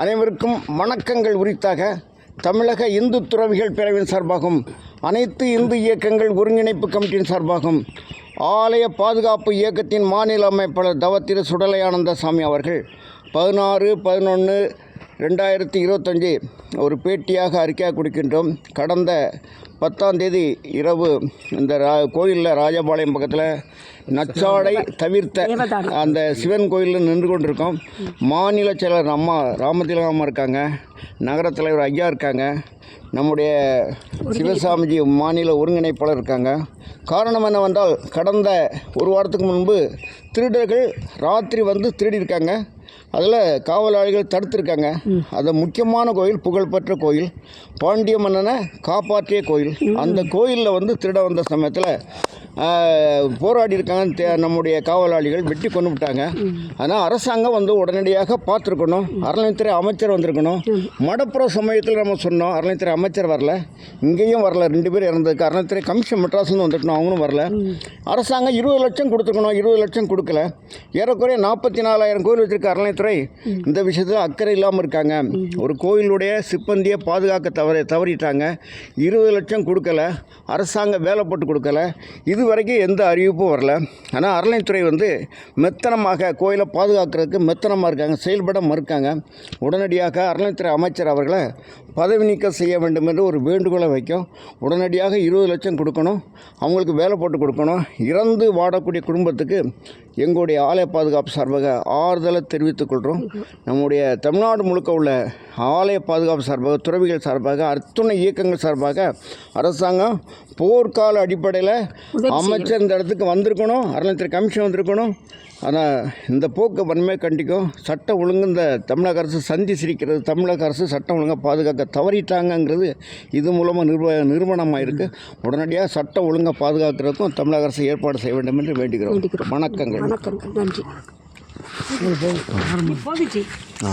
அனைவருக்கும் வணக்கங்கள் உரித்தாக. தமிழக இந்து துறவிகள் பேரவையின் சார்பாகவும் அனைத்து இந்து இயக்கங்கள் ஒருங்கிணைப்பு கமிட்டியின் சார்பாகவும் ஆலய பாதுகாப்பு இயக்கத்தின் மாநில அமைப்பாளர் தவத்திரு சுடலையானந்த சாமி அவர்கள் பதினாறு பதினொன்று ரெண்டாயிரத்தி இருபத்தஞ்சி ஒரு பேட்டியாக அறிக்கையாக கொடுக்கின்றோம். கடந்த பத்தாம் தேதி இரவு இந்த ரா கோயிலில் ராஜபாளையம் பக்கத்தில் நச்சாடை தவிர்த்த அந்த சிவன் கோயிலில் நின்று கொண்டிருக்கோம். மாநில செயலர் அம்மா ராமதிலகம்மா இருக்காங்க. நகர தலைவர் ஐயா இருக்காங்க. நம்முடைய சிவசாமிஜி மாநில ஒருங்கிணைப்பாளர் இருக்காங்க. காரணம் என்னவென்றால் கடந்த ஒரு வாரத்துக்கு முன்பு திருடர்கள் ராத்திரி வந்து திருடியிருக்காங்க அதில் காவலாளிகள் தடுத்திருக்காங்க. அது முக்கியமான கோயில் புகழ்பெற்ற கோயில். பாண்டிய மன்னனை காப்பாற்றிய கோயில். அந்த கோயிலில் வந்து திருட வந்த சமயத்தில் போராடி இருக்காங்க நம்முடைய காவலாளிகள் வெட்டி கொண்டு விட்டாங்க. ஆனால் அரசாங்கம் வந்து உடனடியாக பார்த்துருக்கணும். அறநிலையத்துறை அமைச்சர் வந்திருக்கணும். மடப்புற சமயத்தில் நம்ம சொன்னோம் அறநிலையத்துறை அமைச்சர் வரல. இங்கேயும் வரல. ரெண்டு பேர் இறந்ததுக்கு அறநிலையத்துறை கமிஷன் மெட்ராஸ்லேருந்து வந்துருக்கணும். அவங்களும் வரல. அரசாங்கம் இருபது லட்சம் கொடுத்துருக்கணும். இருபது லட்சம் கொடுக்கல. ஏறக்குறைய நாற்பத்தி நாலாயிரம் கோயில் வச்சிருக்க அறநிலையத்துறை இந்த விஷயத்தில் அக்கறை இல்லாமல் இருக்காங்க. ஒரு கோயிலுடைய சிப்பந்தியை பாதுகாக்க தவறி தவறிட்டாங்க. இருபது லட்சம் கொடுக்கல. அரசாங்கம் வேலை போட்டு கொடுக்கல. இது வரைக்கும் எந்த அறிவிப்பும் வரல. ஆனால் அறநிலைத்துறை வந்து மெத்தனமாக கோயிலை பாதுகாக்கிறதுக்கு மெத்தனமாக இருக்காங்க செயல்பட மறுக்காங்க. உடனடியாக அறநிலைத்துறை அமைச்சர் அவர்களை பதவி நீக்கம் செய்ய வேண்டும் என்று ஒரு வேண்டுகோளை வைக்கும். உடனடியாக இருபது லட்சம் கொடுக்கணும் அவங்களுக்கு வேலை போட்டு கொடுக்கணும். இறந்து வாடக்கூடிய குடும்பத்துக்கு எங்களுடைய ஆலய பாதுகாப்பு சார்பாக ஆறுதலை தெரிவித்துக் கொள்கிறோம் நம்முடைய தமிழ்நாடு முழுக்க உள்ள ஆலய பாதுகாப்பு சார்பாக துறவிகள் சார்பாக அத்துணை இயக்கங்கள் சார்பாக அரசாங்கம் போர்க்கால அடிப்படையில் அமைச்சர் இந்த இடத்துக்கு வந்திருக்கணும் அறநிலையத்துறை கமிஷன் வந்திருக்கணும். ஆனால் இந்த போக்கு வன்மையை கண்டிக்கும் சட்ட ஒழுங்கு இந்த தமிழக அரசு சந்தி சிரிக்கிறது தமிழக அரசு சட்டம் ஒழுங்கை பாதுகாக்க தவறிட்டாங்கங்கிறது இது மூலமாக நிறுவ நிறுவனமாக இருக்குது உடனடியாக சட்ட ஒழுங்கை பாதுகாக்கிறதுக்கும் தமிழக அரசு ஏற்பாடு செய்ய வேண்டும் என்று வேண்டுகிறோம். வேண்டிக்கிறோம். வணக்கங்கள். வணக்கம் நன்றி. ஆ.